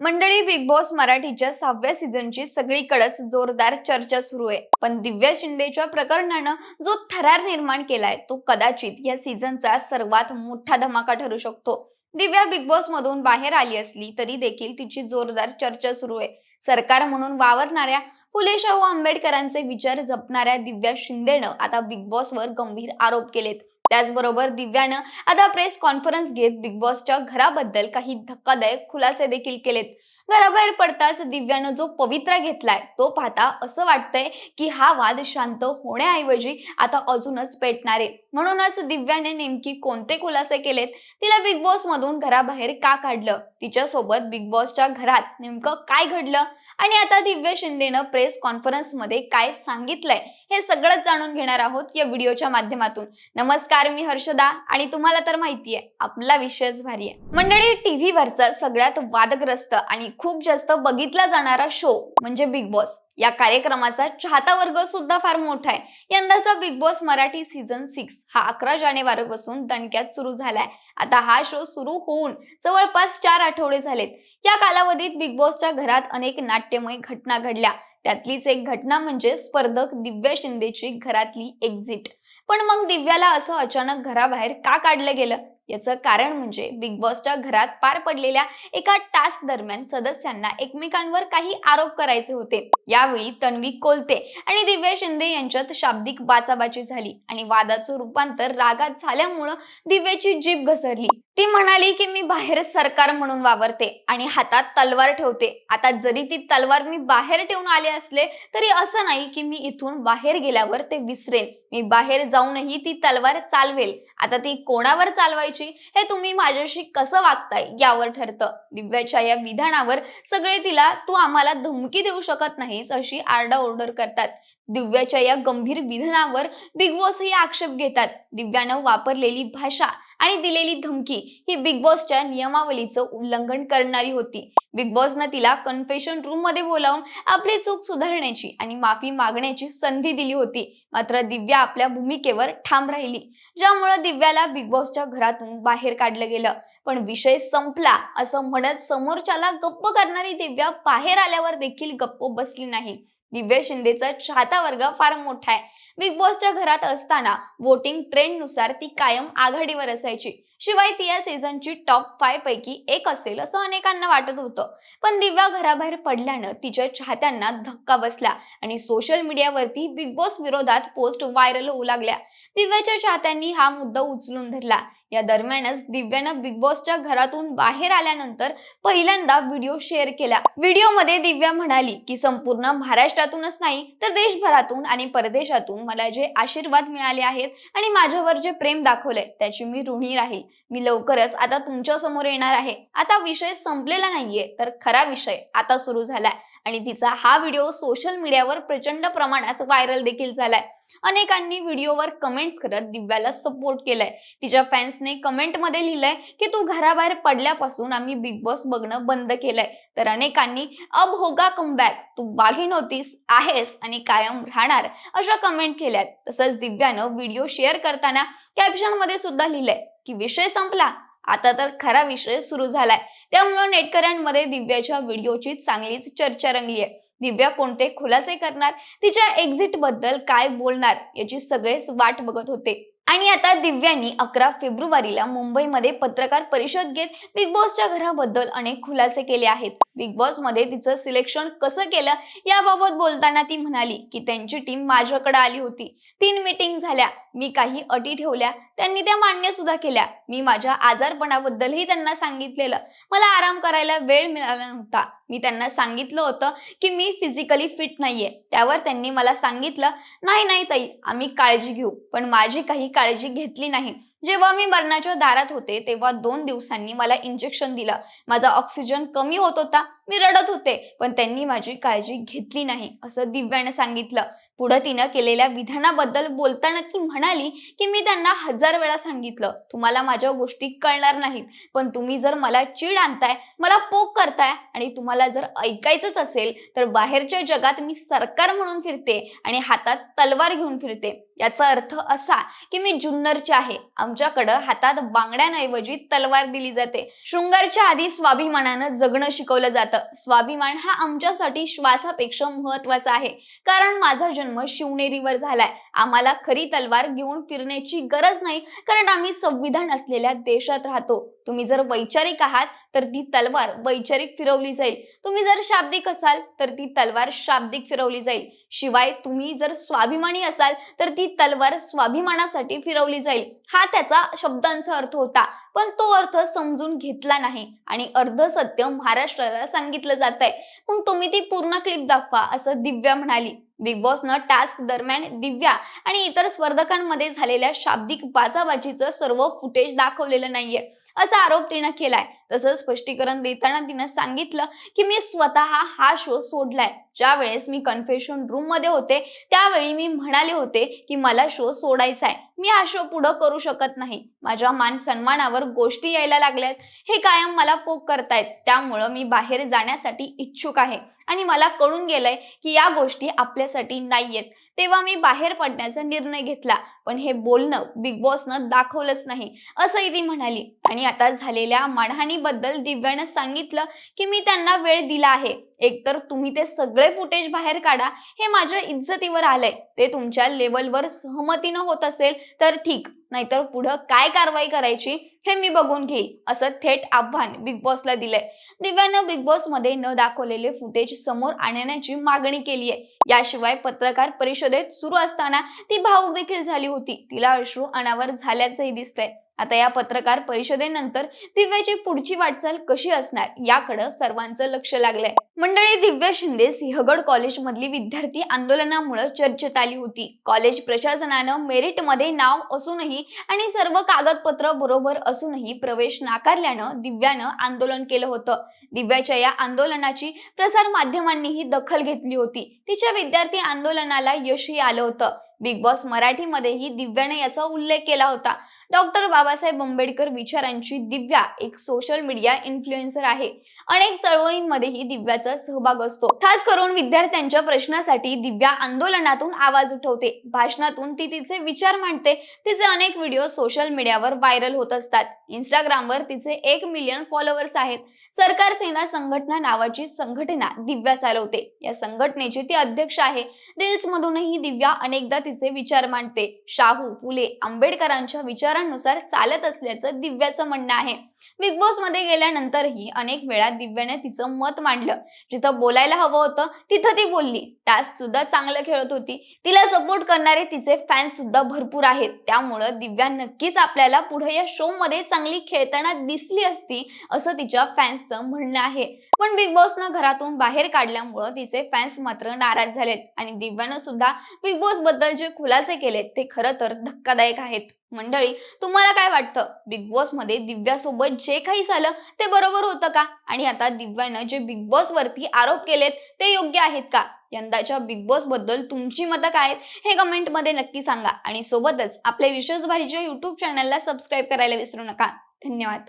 मंडळी big boss मराठीच्या सहाव्या सीझनची सगळीकडेच जोरदार चर्चा सुरू आहे. पण दिव्या शिंदेच्या प्रकरणानं जो थरार निर्माण केलाय तो कदाचित या सीझनचा सर्वात मोठा धमाका ठरू शकतो. दिव्या बिग बॉस मधून बाहेर आली असली तरी देखील तिची जोरदार चर्चा सुरू आहे. सरकार म्हणून वावरणाऱ्या फुले शाहू आंबेडकरांचे विचार जपणाऱ्या दिव्या शिंदेनं आता बिग बॉसवर गंभीर आरोप केलेत. त्याचबरोबर दिव्यानं आता प्रेस कॉन्फरन्स घेत बिग बॉसच्या घराबद्दल काही धक्कादायक खुलासे देखील केलेत. घराबाहेर पडताच दिव्यानं जो पवित्रा घेतलाय तो पाहता असं वाटतंय की हा वाद शांत होण्याऐवजी आता अजूनच पेटणार. आहे म्हणूनच दिव्याने नेमकी कोणते खुलासे केलेत? तिला बिग बॉस मधून घराबाहेर का काढलं? तिच्यासोबत बिग बॉसच्या घरात नेमकं काय घडलं? आणि आता दिव्य शिंदेनं प्रेस कॉन्फरन्समध्ये काय सांगितलंय हे सगळंच जाणून घेणार आहोत या व्हिडिओच्या माध्यमातून. नमस्कार मी हर्षदा आणि तुम्हाला तर माहिती आहे आपला विषयच भारी आहे. मंडळी टीव्ही वरचा सगळ्यात वादग्रस्त आणि खूप जास्त बघितला जाणारा शो म्हणजे बिग बॉस या कार्यक्रमाचा चाहता वर्ग सुद्धा फार मोठा आहे. यंदाचा big boss Marathi season six हा अकरा जानेवारीपासून दणक्यात सुरू झालाय. आता हा शो सुरू होऊन जवळपास चार आठवडे झालेत. या कालावधीत बिग बॉसच्या घरात अनेक नाट्यमय घटना घडल्या. त्यातलीच एक घटना म्हणजे स्पर्धक दिव्या शिंदेची घरातली एक्झिट पण मग दिव्याला असं अचानक घराबाहेर का काढलं गेलं? याचं कारण म्हणजे बिग बॉसच्या घरात पार पडलेल्या एका टास्क दरम्यान सदस्यांना एकमेकांवर काही आरोप करायचे होते. यावेळी तन्वी कोलते आणि दिव्या शिंदे यांच्यात शाब्दिक बाचाबाची झाली आणि वादाचं रूपांतर रागात झाल्यामुळं दिव्याची जीभ घसरली. ती म्हणाली की मी बाहेर सरकार म्हणून वावरते आणि हातात तलवार ठेवते. आता जरी ती तलवार मी बाहेर ठेवून आले असले तरी असं नाही की मी इथून बाहेर गेल्यावर ते विसरेन. मी बाहेर जाऊनही ती तलवार चालवेल. आता ती कोणावर चालवायची हे तुम्ही माझ्याशी कसं वागताय यावर ठरतं. दिव्याच्या या विधानावर सगळे तिला तू आम्हाला धमकी देऊ शकत नाहीस अशी आरडाओरड करतात. दिव्याच्या या गंभीर विधानावर बिग बॉस हे आक्षेप घेतात. दिव्यानं वापरलेली भाषा आणि दिलेली धमकी ही बिग बॉसच्या नियमावलीचं उल्लंघन करणारी होती. बिग बॉसनं तिला कन्फेशन रूममध्ये बोलावून आपली चूक सुधारण्याची आणि माफी मागण्याची संधी दिली होती. मात्र दिव्या आपल्या भूमिकेवर ठाम राहिली ज्यामुळे दिव्याला बिग बॉसच्या घरातून बाहेर काढलं गेलं. पण विषय संपला असं म्हणत समोरच्याला गप्प करणारी दिव्या बाहेर आल्यावर देखील गप्प बसली नाही. दिव्या शिंदेचा चाहता वर्ग फार मोठा आहे. बिग बॉसच्या घरात असताना वोटिंग ट्रेंडनुसार ती कायम आघाडीवर असायची. शिवाय ती या सीझनची टॉप फाय पैकी एक असेल असं अनेकांना वाटत होतं. पण दिव्या घराबाहेर पडल्यानं तिच्या चाहत्यांना धक्का बसला आणि सोशल मीडियावरती बिग बॉस विरोधात पोस्ट व्हायरल होऊ लागल्या. दिव्याच्या चाहत्यांनी हा मुद्दा उचलून धरला. या दरम्यानच दिव्यानं बिग बॉसच्या घरातून बाहेर आल्यानंतर पहिल्यांदा व्हिडिओ शेअर केला. व्हिडिओमध्ये दिव्या म्हणाली की संपूर्ण महाराष्ट्रातूनच नाही तर देशभरातून आणि परदेशातून मला जे आशीर्वाद मिळाले आहेत आणि माझ्यावर जे प्रेम दाखवलंय त्याची मी ऋणी राहील. मी लवकरच आता तुमच्यासमोर येणार आहे. आता विषय संपलेला नाहीये तर खरा विषय आता सुरू झालाय. आणि तिचा हा व्हिडिओ सोशल मीडियावर प्रचंड प्रमाणात व्हायरल देखील झालाय. अनेकांनी व्हिडिओवर कमेंट्स करत दिव्याला सपोर्ट केलाय. तिच्या फॅन्सने कमेंटमध्ये लिहिलंय की तू घराबाहेर पडल्यापासून आम्ही बिग बॉस बघणं बंद केलंय. तर अनेकांनी अब होगा कमबॅक तू वाघीण होतीस आहेस आणि कायम राहणार. अशा कमेंट केल्यात. तसंच दिव्यानं व्हिडिओ शेअर करताना कॅप्शनमध्ये सुद्धा लिहिलंय की विषय संपला. आता तर खरा विषय सुरू झालाय. त्यामुळे नेटकऱ्यांमध्ये दिव्याच्या व्हिडिओची चांगलीच चर्चा रंगली आहे दिव्या कोणते खुलासे करणार? तिच्या एक्झिटबद्दल काय बोलणार? याची सगळेच वाट बघत होते. आणि आता दिव्यांनी अकरा फेब्रुवारीला मुंबईमध्ये पत्रकार परिषद घेत बिग बॉसच्या घराबद्दल अनेक खुलासे केले आहेत. बिग बॉसमध्ये तिचं सिलेक्शन कसं केलं याबाबत बोलताना ती म्हणाली की त्यांची टीम माझ्याकडे आली होती. तीन मीटिंग झाल्या. मी काही अटी ठेवल्या. त्यांनी त्या मान्य सुद्धा केल्या. मी माझ्या आजारपणाबद्दलही त्यांना सांगितलेलं. मला आराम करायला वेळ मिळाला नव्हता. मी त्यांना सांगितलं होतं की मी फिजिकली फिट नाहीये. त्यावर त्यांनी मला सांगितलं नाही नाही ताई आम्ही काळजी घेऊ. पण माझी काही काळजी घेतली नाही. जेव्हा मी मरणाच्या दारात होते तेव्हा दोन दिवसांनी मला इंजेक्शन दिलं. माझा ऑक्सिजन कमी होत होता. मी रडत होते. पण त्यांनी माझी काळजी घेतली नाही असं दिव्यानं सांगितलं. पुढं तिनं केलेल्या विधानाबद्दल बोलताना ती म्हणाली की मी त्यांना हजार वेळा सांगितलं तुम्हाला माझ्या गोष्टी कळणार नाहीत पण तुम्ही जर मला चीड आणताय मला पोक करताय आणि तुम्हाला जर ऐकायचंच असेल तर बाहेरच्या जगात मी सरकार म्हणून फिरते आणि हातात तलवार घेऊन फिरते. याचा अर्थ असा की मी जुन्नरची आहे. आमच्याकडं हातात बांगड्यांऐवजी तलवार दिली जाते. शृंगारच्या आधी स्वाभिमानानं जगणं शिकवलं जातं. स्वाभिमान हा आमच्यासाठी श्वासापेक्षा महत्त्वाचा आहे. कारण माझा जन्म शिवनेरीवर झालाय. आम्हाला खरी तलवार घेऊन फिरण्याची गरज नाही कारण आम्ही संविधान असलेल्या देशात राहतो. तुम्ही जर वैचारिक आहात तर ती तलवार वैचारिक फिरवली जाईल. तुम्ही जर शाब्दिक असाल तर ती तलवार शाब्दिक फिरवली जाईल. शिवाय तुम्ही जर स्वाभिमानी असाल तर ती तलवार स्वाभिमानासाठी फिरवली जाईल. हा त्याचा शब्दांचा अर्थ होता. पण तो अर्थ समजून घेतला नाही आणि अर्ध सत्य महाराष्ट्राला सांगितलं जात आहे मग तुम्ही ती पूर्ण क्लिप दाखवा असं दिव्या म्हणाली. बिग बॉसनं टास्क दरम्यान दिव्या आणि इतर स्पर्धकांमध्ये झालेल्या शाब्दिक बाजाबाजीचं सर्व फुटेज दाखवलेलं नाहीये. असा आरोप तिनं केलाय. तसंच स्पष्टीकरण देताना तिनं सांगितलं की मी स्वतः हा शो सोडलाय. ज्या वेळेस मी कन्फेशन रूममध्ये होते त्यावेळी मी म्हणाले होते की मला शो सोडायचा आहे मी हा शो पुढं करू शकत नाही. माझ्या मान सन्मानावर गोष्टी यायला लागल्यात. हे कायम मला पोक करतायत. त्यामुळं मी बाहेर जाण्यासाठी इच्छुक आहे. आणि मला कळून गेलंय की या गोष्टी आपल्यासाठी नाहीयेत. तेव्हा मी बाहेर पडण्याचा निर्णय घेतला. पण हे बोलणं बिग बॉसनं दाखवलंच नाही असंही ती म्हणाली. आणि आता झालेल्या मानहानीबद्दल दिव्यानं सांगितलं की मी त्यांना वेळ दिला आहे. एकतर तुम्ही ते सगळे फुटेज बाहेर काढा. हे माझ्या इज्जतीवर आलंय. ते तुमच्या लेवलवर सहमतीनं होत असेल तर ठीक. नाहीतर पुढं काय कारवाई करायची हे मी बघून घेईल असं थेट आव्हान बिग बॉसला दिलंय. दिव्यानं बिग बॉसमध्ये न दाखवलेले फुटेज समोर आणण्याची मागणी केली आहे याशिवाय पत्रकार परिषद परिषदेत सुरू असताना ती भाऊक देखील झाली होती. तिला अश्रू अनावर झाल्याचंही दिसतंय. आता या पत्रकार परिषदेनंतर दिव्याची पुढची वाटचाल कशी असणार याकडे सर्वांचं लक्ष लागलंय. मंडळी दिव्या शिंदे सिंहगड कॉलेज मधली विद्यार्थी आंदोलनामुळे चर्चेत आली होती. कॉलेज प्रशासनानं मेरिटमध्ये नाव असूनही आणि सर्व कागदपत्र बरोबर असूनही प्रवेश नाकारल्यानं दिव्यानं आंदोलन केलं होतं. दिव्याच्या या आंदोलनाची प्रसार माध्यमांनीही दखल घेतली होती. तिच्या विद्यार्थी आंदोलनाला यशही आलं होतं. बिग बॉस मराठीमध्येही दिव्याने याचा उल्लेख केला होता. डॉक्टर बाबासाहेब आंबेडकर विचारांची दिव्या एक सोशल मीडिया इन्फ्लुएन्सर आहे. अनेक चळवळींमध्येही दिव्याचा सहभाग असतो. खास करून विद्यार्थ्यांच्या प्रश्नासाठी दिव्या आंदोलनातून आवाज उठवते. भाषणातून ती तिचे विचार मांडते. तिचे अनेक व्हिडिओ सोशल मीडियावर व्हायरल होत असतात. इंस्टाग्रामवर तिचे एक मिलियन फॉलोअर्स आहेत. सरकार सेना संघटना नावाची संघटना दिव्या चालवते. या संघटनेची ती अध्यक्ष आहे. दिल्स मधूनही दिव्या अनेकदा तिचे विचार मांडते. शाहू फुले आंबेडकरांच्या विचार विचारांनुसार चालत असल्याचं दिव्याचं म्हणणं आहे. बिग बॉसमध्ये गेल्यानंतरही अनेक वेळा दिव्याने तिचं मत मांडलं. जिथं बोलायला हवं होतं तिथं ती बोलली. टास्क सुद्धा चांगलं खेळत होती. तिला सपोर्ट करणारे तिचे फॅन्स सुद्धा भरपूर आहेत. त्यामुळं दिव्या नक्कीच आपल्याला पुढे या शो मध्ये चांगली खेळताना दिसली असती असं तिच्या फॅन्सचं म्हणणं आहे. पण बिग बॉसनं घरातून बाहेर काढल्यामुळं तिचे फॅन्स मात्र नाराज झालेत. आणि दिव्यानं सुद्धा बिग बॉसबद्दल जे खुलासे केलेत ते खरं तर धक्कादायक आहेत. मंडळी तुम्हाला काय वाटतं? बिग बॉसमध्ये दिव्यासोबत जे काही झालं ते बरोबर होतं का? आणि आता दिव्यानं जे बिग बॉस वरती आरोप केलेत ते योग्य आहेत का? यंदाच्या बिग बॉसबद्दल तुमची मतं काय आहेत हे कमेंटमध्ये नक्की सांगा. आणि सोबतच आपल्या विशेष भारीच्या युट्यूब चॅनलला सबस्क्राईब करायला विसरू नका. धन्यवाद.